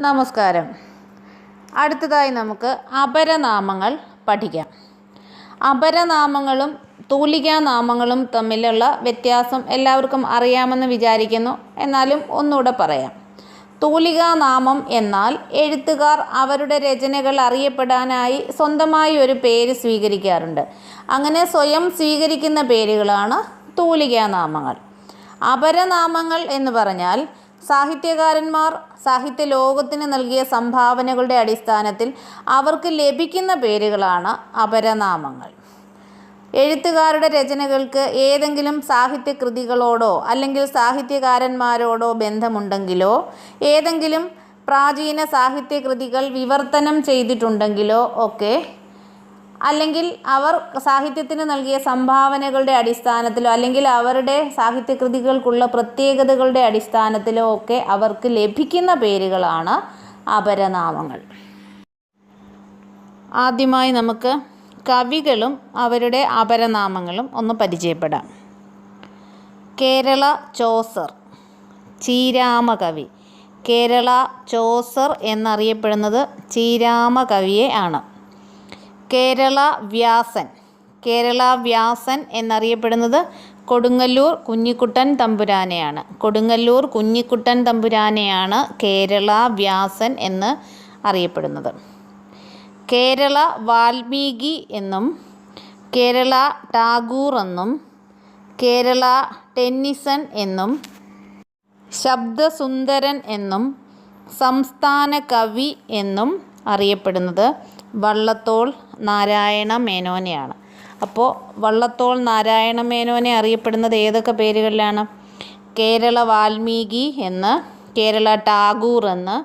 നമസ്കാരം. അടുത്തതായി നമുക്ക് അപരനാമങ്ങൾ പഠിക്കാം. അപരനാമങ്ങളും തൂലികാനാമങ്ങളും തമ്മിലുള്ള വ്യത്യാസം എല്ലാവർക്കും അറിയാമെന്ന് വിചാരിക്കുന്നു. എന്നാലും ഒന്നുകൂടെ പറയാം. തൂലികാനാമം എന്നാൽ എഴുത്തുകാർ അവരുടെ രചനകൾ അറിയപ്പെടാനായി സ്വന്തമായി ഒരു പേര് സ്വീകരിക്കാറുണ്ട്. അങ്ങനെ സ്വയം സ്വീകരിക്കുന്ന പേരുകളാണ് തൂലികാനാമങ്ങൾ. അപരനാമങ്ങൾ എന്ന് പറഞ്ഞാൽ സാഹിത്യകാരന്മാർ സാഹിത്യ ലോകത്തിന് നൽകിയ സംഭാവനകളുടെ അടിസ്ഥാനത്തിൽ അവർക്ക് ലഭിക്കുന്ന പേരുകളാണ് അപരനാമങ്ങൾ. എഴുത്തുകാരുടെ രചനകൾക്ക് ഏതെങ്കിലും സാഹിത്യകൃതികളോടോ അല്ലെങ്കിൽ സാഹിത്യകാരന്മാരോടോ ബന്ധമുണ്ടെങ്കിലോ ഏതെങ്കിലും പ്രാചീന സാഹിത്യകൃതികൾ വിവർത്തനം ചെയ്തിട്ടുണ്ടെങ്കിലോ ഒക്കെ അല്ലെങ്കിൽ അവർ സാഹിത്യത്തിന് നൽകിയ സംഭാവനകളുടെ അടിസ്ഥാനത്തിലോ അല്ലെങ്കിൽ അവരുടെ സാഹിത്യകൃതികൾക്കുള്ള പ്രത്യേകതകളുടെ അടിസ്ഥാനത്തിലോ ഒക്കെ അവർക്ക് ലഭിക്കുന്ന പേരുകളാണ് അപരനാമങ്ങൾ. ആദ്യമായി നമുക്ക് കവികളും അവരുടെ അപരനാമങ്ങളും ഒന്ന് പരിചയപ്പെടാം. കേരള ചോസർ ചീരാമകവി. കേരള ചോസർ എന്നറിയപ്പെടുന്നത് ചീരാമകവിയെ ആണ്. കേരള വ്യാസൻ കേരള വ്യാസൻ എന്നറിയപ്പെടുന്നത് കൊടുങ്ങല്ലൂർ കുഞ്ഞിക്കുട്ടൻ തമ്പുരാനെയാണ്. കൊടുങ്ങല്ലൂർ കുഞ്ഞിക്കുട്ടൻ തമ്പുരാനെയാണ് കേരള വ്യാസൻ എന്ന് അറിയപ്പെടുന്നത്. കേരള വാൽമീകി എന്നും കേരള ടാഗൂർ എന്നും കേരള ടെന്നിസൺ എന്നും ശബ്ദസുന്ദരൻ എന്നും സംസ്ഥാന കവി എന്നും അറിയപ്പെടുന്നത് വള്ളത്തോൾ നാരായണ മേനോനെയാണ്. അപ്പോൾ വള്ളത്തോൾ നാരായണ മേനോനെ അറിയപ്പെടുന്നത് ഏതൊക്കെ പേരുകളിലാണ്? കേരള വാൽമീകി എന്ന് കേരള ടാഗൂർ എന്ന്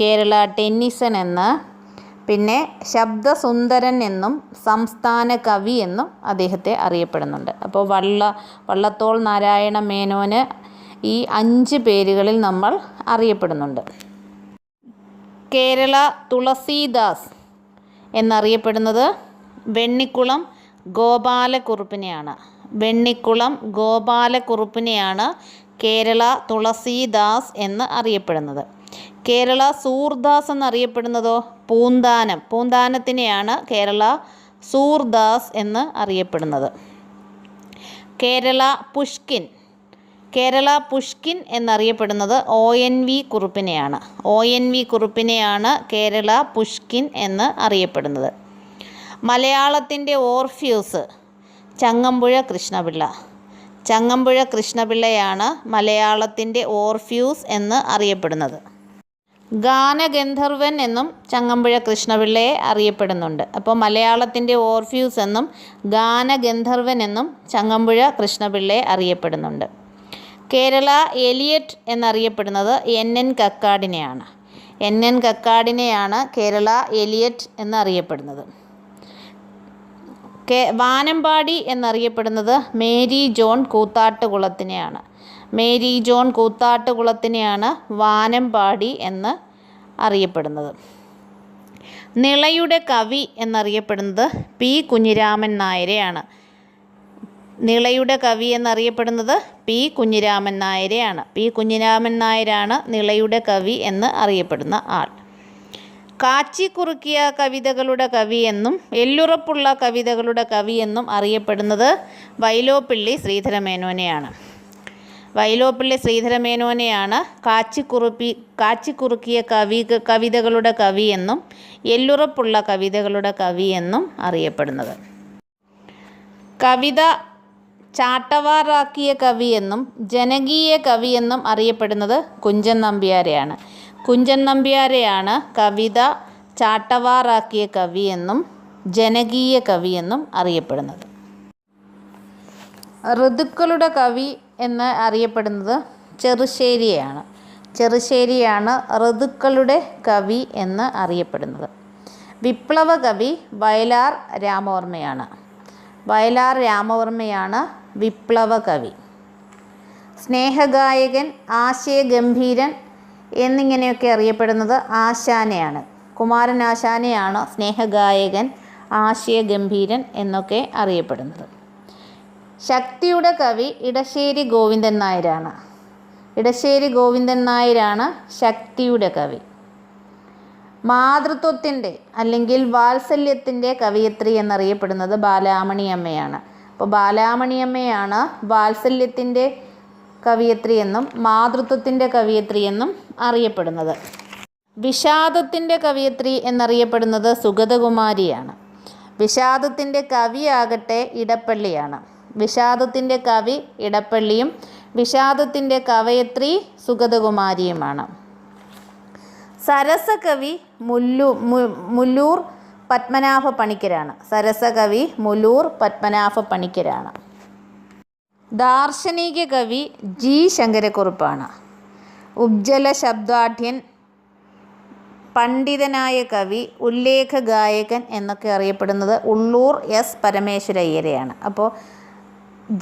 കേരള ടെന്നിസൺ എന്ന് പിന്നെ ശബ്ദസുന്ദരൻ എന്നും സംസ്ഥാന കവി എന്നും അദ്ദേഹത്തെ അറിയപ്പെടുന്നുണ്ട്. അപ്പോൾ വള്ള വള്ളത്തോൾ നാരായണ മേനോന് ഈ അഞ്ച് പേരുകളിൽ നമ്മൾ അറിയപ്പെടുന്നുണ്ട്. കേരള തുളസീദാസ് എന്നറിയപ്പെടുന്നത് വെണ്ണിക്കുളം ഗോപാലക്കുറുപ്പിനെയാണ്. വെണ്ണിക്കുളം ഗോപാലക്കുറുപ്പിനെയാണ് കേരള തുളസീദാസ് എന്ന് അറിയപ്പെടുന്നത്. കേരള സൂർദാസ് എന്നറിയപ്പെടുന്നതോ? പൂന്താനം. പൂന്താനത്തിനെയാണ് കേരള സൂർദാസ് എന്ന് അറിയപ്പെടുന്നത്. കേരള പുഷ്കിൻ. കേരള പുഷ്കിൻ എന്നറിയപ്പെടുന്നത് ഒ എൻ വി കുറുപ്പിനെയാണ്. ഒ എൻ വി കുറുപ്പിനെയാണ് കേരള പുഷ്കിൻ എന്ന് അറിയപ്പെടുന്നത്. മലയാളത്തിന്റെ ഓർഫ്യൂസ് ചങ്ങമ്പുഴ കൃഷ്ണപിള്ള. ചങ്ങമ്പുഴ കൃഷ്ണപിള്ളയാണ് മലയാളത്തിന്റെ ഓർഫ്യൂസ് എന്ന് അറിയപ്പെടുന്നത്. ഗാനഗന്ധർവൻ എന്നും ചങ്ങമ്പുഴ കൃഷ്ണപിള്ളയെ അറിയപ്പെടുന്നുണ്ട്. അപ്പോൾ മലയാളത്തിന്റെ ഓർഫ്യൂസ് എന്നും ഗാനഗന്ധർവൻ എന്നും ചങ്ങമ്പുഴ കൃഷ്ണപിള്ളയെ അറിയപ്പെടുന്നുണ്ട്. കേരള എലിയറ്റ് എന്നറിയപ്പെടുന്നത് എൻ എൻ കക്കാടിനെയാണ്. എൻ എൻ കക്കാടിനെയാണ് കേരള എലിയറ്റ് എന്നറിയപ്പെടുന്നത്. കെ വാനമ്പാടി എന്നറിയപ്പെടുന്നത് മേരി ജോൺ കൂത്താട്ടുകുളത്തിനെയാണ്. മേരി ജോൺ കൂത്താട്ടുകുളത്തിനെയാണ് വാനമ്പാടി എന്ന് അറിയപ്പെടുന്നത്. നിളയുടെ കവി എന്നറിയപ്പെടുന്നത് പി കുഞ്ഞിരാമൻ നായരെയാണ്. നിളയുടെ കവി എന്നറിയപ്പെടുന്നത് പി. കുഞ്ഞിരാമൻ നായരെയാണ്. പി. കുഞ്ഞിരാമൻ നായരാണ് നിളയുടെ കവി എന്ന് അറിയപ്പെടുന്ന ആൾ. കാച്ചി കുറുക്കിയ കവിതകളുടെ കവി എന്നും എല്ലുറപ്പുള്ള കവിതകളുടെ കവി എന്നും അറിയപ്പെടുന്നത് വൈലോപ്പിള്ളി ശ്രീധരമേനോനെയാണ്. വൈലോപ്പിള്ളി ശ്രീധരമേനോനെയാണ് കാച്ചിക്കുറുപ്പി കാച്ചിക്കുറുക്കിയ കവി കവിതകളുടെ കവി എന്നും എല്ലുറപ്പുള്ള കവിതകളുടെ കവി എന്നും അറിയപ്പെടുന്നത്. കവിത ചാട്ടവാറാക്കിയ കവിയെന്നും ജനകീയ കവിയെന്നും അറിയപ്പെടുന്നത് കുഞ്ചൻ നമ്പ്യാരെയാണ്. കുഞ്ചൻ നമ്പ്യാരെയാണ് കവിത ചാട്ടവാറാക്കിയ കവിയെന്നും ജനകീയ കവിയെന്നും അറിയപ്പെടുന്നത്. ഋതുക്കളുടെ കവി എന്ന് അറിയപ്പെടുന്നത് ചെറുശ്ശേരിയാണ് ചെറുശ്ശേരിയാണ് ഋതുക്കളുടെ കവി എന്ന് അറിയപ്പെടുന്നത്. വിപ്ലവ കവി വയലാർ രാമവർമ്മയാണ്. വയലാർ രാമവർമ്മയാണ് വിപ്ലവ കവി സ്നേഹഗായകൻ ആശയഗംഭീരൻ എന്നിങ്ങനെയൊക്കെ അറിയപ്പെടുന്നത് ആശാനെയാണ്. കുമാരൻ ആശാനെയാണ് സ്നേഹഗായകൻ ആശയഗംഭീരൻ എന്നൊക്കെ അറിയപ്പെടുന്നത്. ശക്തിയുടെ കവി ഇടശ്ശേരി ഗോവിന്ദൻ നായരാണ്. ഇടശ്ശേരി ഗോവിന്ദൻ നായരാണ് ശക്തിയുടെ കവി. മാതൃത്വത്തിന്റെ അല്ലെങ്കിൽ വാത്സല്യത്തിന്റെ കവയിത്രി എന്നറിയപ്പെടുന്നത് ബാലാമണി അമ്മയാണ് അപ്പോൾ ബാലാമണി അമ്മയാണ് വാത്സല്യത്തിന്റെ കവയിത്രി എന്നും മാതൃത്വത്തിന്റെ കവയിത്രി എന്നും അറിയപ്പെടുന്നത്. വിഷാദത്തിന്റെ കവയിത്രി എന്നറിയപ്പെടുന്നത് സുഗതകുമാരിയാണ്. വിഷാദത്തിന്റെ കവിയാകട്ടെ ഇടപ്പള്ളിയാണ്. വിഷാദത്തിന്റെ കവി ഇടപ്പള്ളിയും വിഷാദത്തിന്റെ കവയത്രി സുഗതകുമാരിയുമാണ്. സരസകവി മുല്ലു മുല്ലൂർ പത്മനാഭ പണിക്കരാണ്. സരസകവി മുല്ലൂർ പത്മനാഭ പണിക്കരാണ്. ദാർശനിക കവി ജി ശങ്കരക്കുറുപ്പാണ്. ഉജ്ജ്വല ശബ്ദാഠ്യൻ പണ്ഡിതനായ കവി ഉല്ലേഖ ഗായകൻ എന്നൊക്കെ അറിയപ്പെടുന്നത് ഉള്ളൂർ എസ് പരമേശ്വരയ്യരെയാണ്. അപ്പോൾ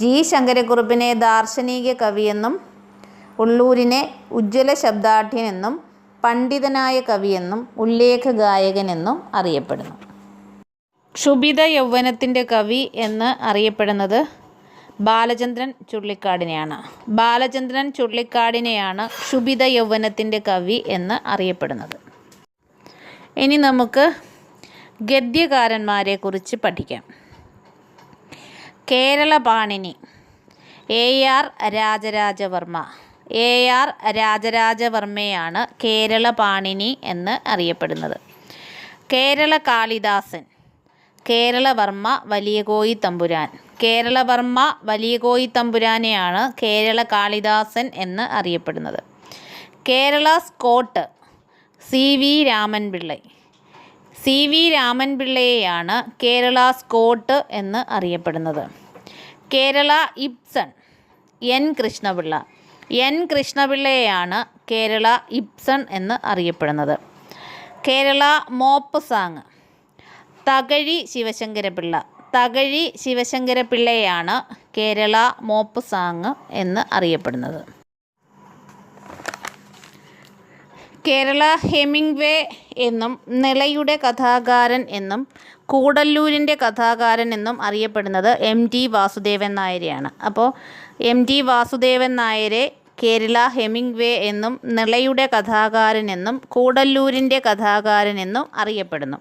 ജി ശങ്കരക്കുറുപ്പിനെ ദാർശനിക കവിയെന്നും ഉള്ളൂരിനെ ഉജ്ജ്വല ശബ്ദാഠ്യനെന്നും പണ്ഡിതനായ കവിയെന്നും ഉല്ലേഖ ഗായകനെന്നും അറിയപ്പെടുന്നു. ക്ഷുഭിത യൗവനത്തിന്റെ കവി എന്ന് അറിയപ്പെടുന്നത് ബാലചന്ദ്രൻ ചുള്ളിക്കാടിനെയാണ് ബാലചന്ദ്രൻ ചുള്ളിക്കാടിനെയാണ് ക്ഷുഭിത യൗവനത്തിന്റെ കവി എന്ന് അറിയപ്പെടുന്നത്. ഇനി നമുക്ക് ഗദ്യകാരന്മാരെ കുറിച്ച് പഠിക്കാം. Kerala Panini A R Rajarajavarma A R രാജരാജവർമ്മയാണ് Kerala Panini എന്ന് അറിയപ്പെടുന്നത്. കേരള കാളിദാസൻ കേരളവർമ്മ വലിയ കോയി തമ്പുരാൻ. കേരളവർമ്മ വലിയ കോയി തമ്പുരാനെയാണ് കേരള കാളിദാസൻ എന്ന് അറിയപ്പെടുന്നത്. Kerala Scott C V Ramanpillai. C V രാമൻപിള്ളയെയാണ് Kerala Scott എന്ന് അറിയപ്പെടുന്നത്. Kerala Ibsen N Krishnapillai. N കൃഷ്ണപിള്ളയെയാണ് Kerala Ibsen എന്ന് അറിയപ്പെടുന്നത്. Kerala Maupassant Thakazhi Sivasankara Pillai. തകഴി ശിവശങ്കരപിള്ളയാണ് കേരള മോപ്പ് സാങ് എന്ന് അറിയപ്പെടുന്നത്. കേരള ഹെമിംഗ്വേ എന്നും നിളയുടെ കഥാകാരൻ എന്നും കൂടല്ലൂരിന്റെ കഥാകാരൻ എന്നും അറിയപ്പെടുന്നത് എം ടി വാസുദേവൻ നായരെയാണ്. അപ്പോൾ എം ടി വാസുദേവൻ നായരെ കേരള ഹെമിംഗ്വേ എന്നും നിളയുടെ കഥാകാരൻ എന്നും കൂടല്ലൂരിന്റെ കഥാകാരൻ എന്നും അറിയപ്പെടുന്നു.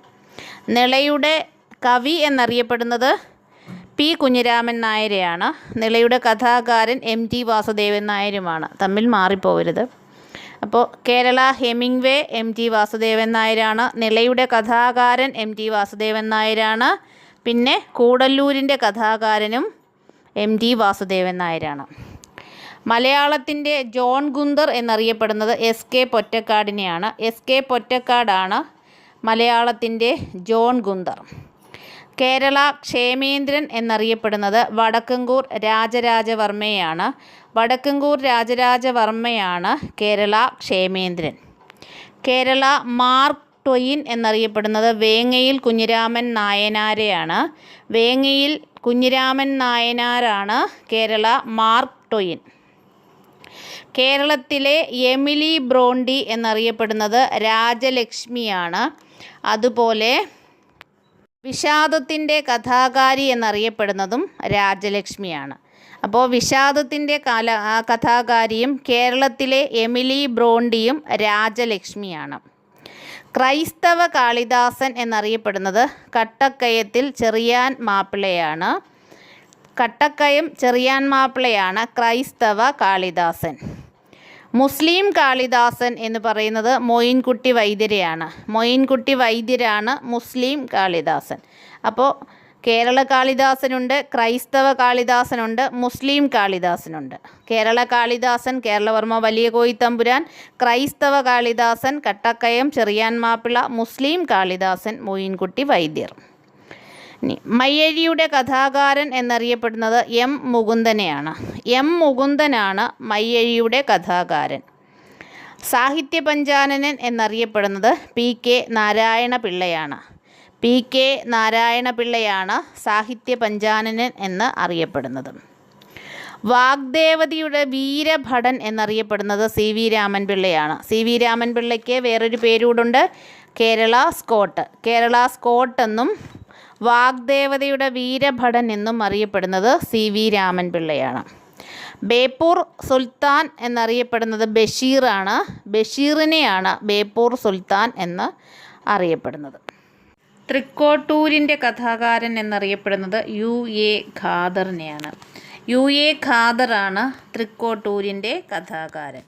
നിളയുടെ കവി എന്നറിയപ്പെടുന്നത് പി കുഞ്ഞിരാമൻ നായരെയാണ്. നിളയുടെ കഥാകാരൻ എം ടി വാസുദേവൻ നായരുമാണ്. തമ്മിൽ മാറിപ്പോവരുത്. അപ്പോൾ Kerala Hemingway M T Vasudevan നായരാണ്. നിളയുടെ കഥാകാരൻ എം ടി വാസുദേവൻ നായരാണ്. പിന്നെ കൂടല്ലൂരിന്റെ കഥാകാരനും എം ടി വാസുദേവൻ നായരാണ്. മലയാളത്തിന്റെ ജോൺ ഗുന്ദർ എന്നറിയപ്പെടുന്നത് എസ് കെ പൊറ്റക്കാടിനെയാണ്. എസ് കെ പൊറ്റക്കാടാണ് മലയാളത്തിന്റെ ജോൺ ഗുന്ദർ കേരള ക്ഷേമേന്ദ്രൻ എന്നറിയപ്പെടുന്നത് വടക്കങ്കൂർ രാജരാജവർമ്മയാണ്. വടക്കങ്കൂർ രാജരാജവർമ്മയാണ് കേരള ക്ഷേമേന്ദ്രൻ. കേരള മാർക്ക് ട്വയിൻ എന്നറിയപ്പെടുന്നത് വേങ്ങയിൽ കുഞ്ഞിരാമൻ നായനാരെയാണ്. വേങ്ങയിൽ കുഞ്ഞിരാമൻ നായനാരാണ് കേരള മാർക്ക് ട്വയിൻ. കേരളത്തിലെ എമിലി ബ്രോണ്ടി എന്നറിയപ്പെടുന്നത് രാജലക്ഷ്മിയാണ്. അതുപോലെ വിഷാദത്തിന്റെ കഥാകാരി എന്നറിയപ്പെടുന്നതും രാജലക്ഷ്മിയാണ്. അപ്പോൾ വിഷാദത്തിന്റെ കാല കഥാകാരിയും കേരളത്തിലെ എമിലി ബ്രോണ്ടിയും രാജലക്ഷ്മിയാണ്. ക്രൈസ്തവ കാളിദാസൻ എന്നറിയപ്പെടുന്നത് കട്ടക്കയത്തിൽ ചെറിയാൻ മാപ്പിളയാണ്. കട്ടക്കയം ചെറിയാൻ മാപ്പിളയാണ് ക്രൈസ്തവ കാളിദാസൻ. മുസ്ലിം കാളിദാസൻ എന്ന് പറയുന്നത് മൊയിൻകുട്ടി വൈദ്യരെയാണ്. മൊയിൻകുട്ടി വൈദ്യരാണ് മുസ്ലിം കാളിദാസൻ. അപ്പോൾ കേരള കാളിദാസനുണ്ട് ക്രൈസ്തവ കാളിദാസനുണ്ട് മുസ്ലിം കാളിദാസനുണ്ട്. കേരള കാളിദാസൻ കേരളവർമ്മ വലിയ കോയിത്തമ്പുരാൻ ക്രൈസ്തവ കാളിദാസൻ കട്ടക്കയം ചെറിയാൻ മാപ്പിള മുസ്ലിം കാളിദാസൻ മൊയിൻകുട്ടി വൈദ്യർ. ഇനി മയ്യഴിയുടെ കഥാകാരൻ എന്നറിയപ്പെടുന്നത് എം മുകുന്ദനെയാണ്. എം മുകുന്ദനാണ് മയ്യഴിയുടെ കഥാകാരൻ. സാഹിത്യ പഞ്ചാനനൻ എന്നറിയപ്പെടുന്നത് പി കെ നാരായണ പിള്ളയാണ് പി കെ നാരായണ പിള്ളയാണ് സാഹിത്യ പഞ്ചാനനൻ എന്ന് അറിയപ്പെടുന്നത്. വാഗ്ദേവതിയുടെ വീരഭടൻ എന്നറിയപ്പെടുന്നത് സി വി രാമൻപിള്ളയാണ്. സി വി രാമൻപിള്ളയ്ക്ക് വേറൊരു പേരൂടുണ്ട്. കേരള സ്കോട്ട്. കേരള സ്കോട്ട് എന്നും വാഗ്ദേവതയുടെ വീരഭടൻ എന്നും അറിയപ്പെടുന്നത് സി വി രാമൻ പിള്ളയാണ്. ബേപ്പൂർ സുൽത്താൻ എന്നറിയപ്പെടുന്നത് ബഷീറാണ്. ബഷീറിനെയാണ് ബേപ്പൂർ സുൽത്താൻ എന്ന് അറിയപ്പെടുന്നത്. തൃക്കോട്ടൂരിന്റെ കഥാകാരൻ എന്നറിയപ്പെടുന്നത് യു എ ഖാദറിനെയാണ്. യു എ ഖാദറാണ് തൃക്കോട്ടൂരിന്റെ കഥാകാരൻ.